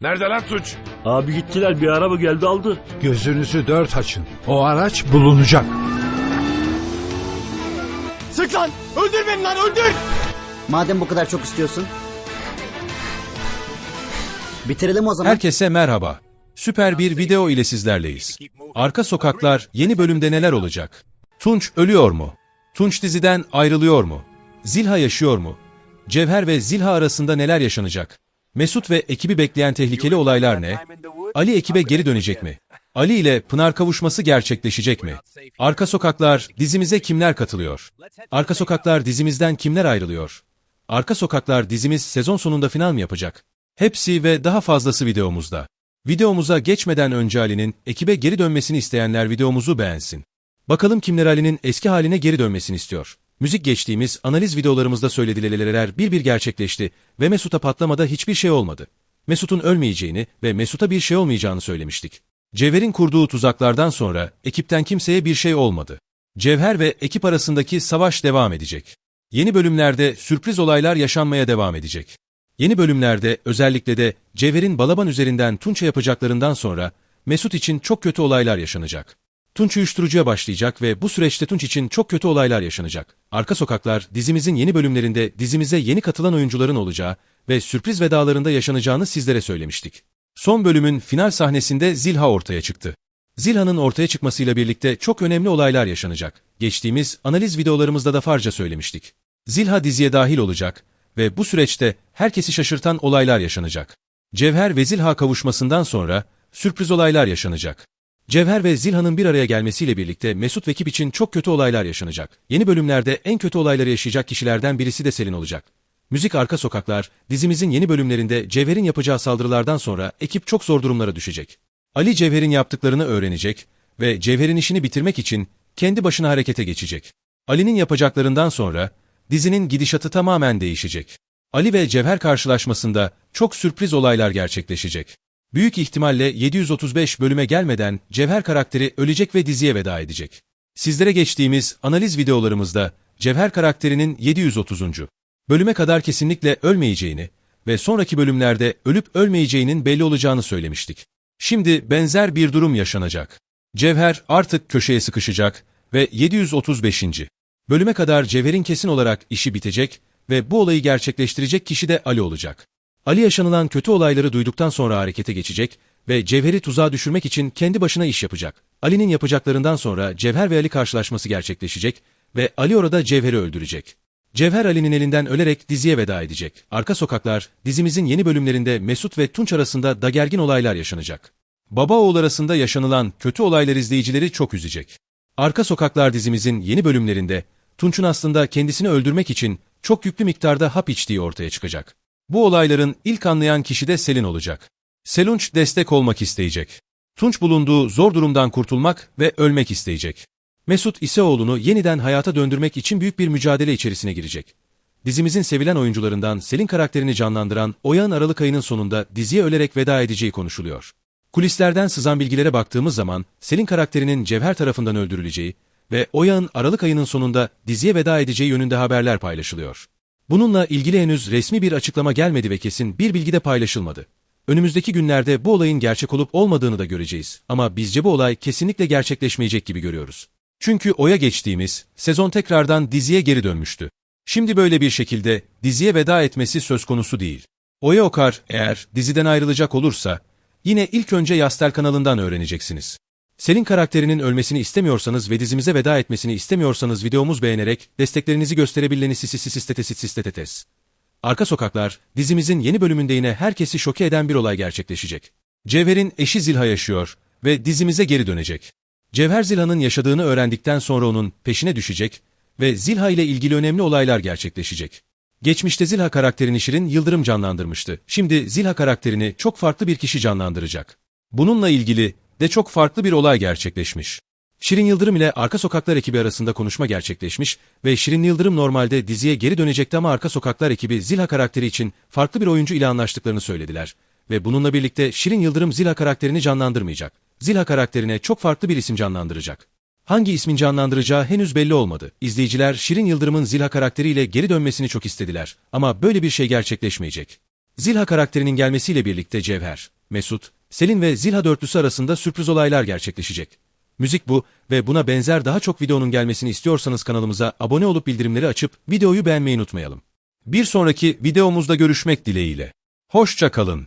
Nerede lan Tunç? Abi gittiler bir araba geldi aldı. Gözünüzü dört açın. O araç bulunacak. Sık lan! Öldür beni lan öldür! Madem bu kadar çok istiyorsun. Bitirelim o zaman. Herkese merhaba. Süper bir video ile sizlerleyiz. Arka Sokaklar yeni bölümde neler olacak? Tunç ölüyor mu? Tunç diziden ayrılıyor mu? Zilha yaşıyor mu? Cevher ve Zilha arasında neler yaşanacak? Mesut ve ekibi bekleyen tehlikeli olaylar ne? Ali ekibe geri dönecek mi? Ali ile Pınar kavuşması gerçekleşecek mi? Arka Sokaklar dizimize kimler katılıyor? Arka Sokaklar dizimizden kimler ayrılıyor? Arka Sokaklar dizimiz sezon sonunda final mi yapacak? Hepsi ve daha fazlası videomuzda. Videomuza geçmeden önce Ali'nin ekibe geri dönmesini isteyenler videomuzu beğensin. Bakalım kimler Ali'nin eski haline geri dönmesini istiyor. Müzik geçtiğimiz analiz videolarımızda söyledileler bir bir gerçekleşti ve Mesut'a patlamada hiçbir şey olmadı. Mesut'un ölmeyeceğini ve Mesut'a bir şey olmayacağını söylemiştik. Cevher'in kurduğu tuzaklardan sonra ekipten kimseye bir şey olmadı. Cevher ve ekip arasındaki savaş devam edecek. Yeni bölümlerde sürpriz olaylar yaşanmaya devam edecek. Yeni bölümlerde özellikle de Cevher'in Balaban üzerinden Tunç'a yapacaklarından sonra Mesut için çok kötü olaylar yaşanacak. Tunç uyuşturucuya başlayacak ve bu süreçte Tunç için çok kötü olaylar yaşanacak. Arka Sokaklar dizimizin yeni bölümlerinde dizimize yeni katılan oyuncuların olacağı ve sürpriz vedalarında yaşanacağını sizlere söylemiştik. Son bölümün final sahnesinde Zilha ortaya çıktı. Zilha'nın ortaya çıkmasıyla birlikte çok önemli olaylar yaşanacak. Geçtiğimiz analiz videolarımızda da farca söylemiştik. Zilha diziye dahil olacak ve bu süreçte herkesi şaşırtan olaylar yaşanacak. Cevher ve Zilha kavuşmasından sonra sürpriz olaylar yaşanacak. Cevher ve Zilha'nın bir araya gelmesiyle birlikte Mesut ve ekip için çok kötü olaylar yaşanacak. Yeni bölümlerde en kötü olayları yaşayacak kişilerden birisi de Selin olacak. Müzik Arka Sokaklar, dizimizin yeni bölümlerinde Cevher'in yapacağı saldırılardan sonra ekip çok zor durumlara düşecek. Ali Cevher'in yaptıklarını öğrenecek ve Cevher'in işini bitirmek için kendi başına harekete geçecek. Ali'nin yapacaklarından sonra dizinin gidişatı tamamen değişecek. Ali ve Cevher karşılaşmasında çok sürpriz olaylar gerçekleşecek. Büyük ihtimalle 735 bölüme gelmeden Cevher karakteri ölecek ve diziye veda edecek. Sizlere geçtiğimiz analiz videolarımızda Cevher karakterinin 730. bölüme kadar kesinlikle ölmeyeceğini ve sonraki bölümlerde ölüp ölmeyeceğinin belli olacağını söylemiştik. Şimdi benzer bir durum yaşanacak. Cevher artık köşeye sıkışacak ve 735. bölüme kadar Cevher'in kesin olarak işi bitecek ve bu olayı gerçekleştirecek kişi de Ali olacak. Ali yaşanılan kötü olayları duyduktan sonra harekete geçecek ve Cevher'i tuzağa düşürmek için kendi başına iş yapacak. Ali'nin yapacaklarından sonra Cevher ve Ali karşılaşması gerçekleşecek ve Ali orada Cevher'i öldürecek. Cevher Ali'nin elinden ölerek diziye veda edecek. Arka Sokaklar, dizimizin yeni bölümlerinde Mesut ve Tunç arasında da gergin olaylar yaşanacak. Baba oğul arasında yaşanılan kötü olaylar izleyicileri çok üzecek. Arka Sokaklar dizimizin yeni bölümlerinde Tunç'un aslında kendisini öldürmek için çok yüklü miktarda hap içtiği ortaya çıkacak. Bu olayların ilk anlayan kişi de Selin olacak. Selunç destek olmak isteyecek. Tunç bulunduğu zor durumdan kurtulmak ve ölmek isteyecek. Mesut ise oğlunu yeniden hayata döndürmek için büyük bir mücadele içerisine girecek. Dizimizin sevilen oyuncularından Selin karakterini canlandıran Oya'nın Aralık ayının sonunda diziye ölerek veda edeceği konuşuluyor. Kulislerden sızan bilgilere baktığımız zaman Selin karakterinin Cevher tarafından öldürüleceği ve Oya'nın Aralık ayının sonunda diziye veda edeceği yönünde haberler paylaşılıyor. Bununla ilgili henüz resmi bir açıklama gelmedi ve kesin bir bilgi de paylaşılmadı. Önümüzdeki günlerde bu olayın gerçek olup olmadığını da göreceğiz ama bizce bu olay kesinlikle gerçekleşmeyecek gibi görüyoruz. Çünkü Oya geçtiğimiz sezon tekrardan diziye geri dönmüştü. Şimdi böyle bir şekilde diziye veda etmesi söz konusu değil. Oya Okar eğer diziden ayrılacak olursa yine ilk önce Yastel kanalından öğreneceksiniz. Selin karakterinin ölmesini istemiyorsanız ve dizimize veda etmesini istemiyorsanız videomuz beğenerek desteklerinizi gösterebilmenizi sistetetes. Arka Sokaklar, dizimizin yeni bölümünde yine herkesi şoke eden bir olay gerçekleşecek. Cevher'in eşi Zilha yaşıyor ve dizimize geri dönecek. Cevher Zilha'nın yaşadığını öğrendikten sonra onun peşine düşecek ve Zilha ile ilgili önemli olaylar gerçekleşecek. Geçmişte Zilha karakterini Şirin Yıldırım canlandırmıştı. Şimdi Zilha karakterini çok farklı bir kişi canlandıracak. Bununla ilgili de çok farklı bir olay gerçekleşmiş. Şirin Yıldırım ile Arka Sokaklar ekibi arasında konuşma gerçekleşmiş ve Şirin Yıldırım normalde diziye geri dönecekti ama Arka Sokaklar ekibi Zilha karakteri için farklı bir oyuncu ile anlaştıklarını söylediler. Ve bununla birlikte Şirin Yıldırım Zilha karakterini canlandırmayacak. Zilha karakterine çok farklı bir isim canlandıracak. Hangi ismin canlandıracağı henüz belli olmadı. İzleyiciler Şirin Yıldırım'ın Zilha karakteriyle geri dönmesini çok istediler. Ama böyle bir şey gerçekleşmeyecek. Zilha karakterinin gelmesiyle birlikte Cevher, Mesut, Selin ve Zilha dörtlüsü arasında sürpriz olaylar gerçekleşecek. Müzik bu ve buna benzer daha çok videonun gelmesini istiyorsanız kanalımıza abone olup bildirimleri açıp videoyu beğenmeyi unutmayalım. Bir sonraki videomuzda görüşmek dileğiyle. Hoşça kalın.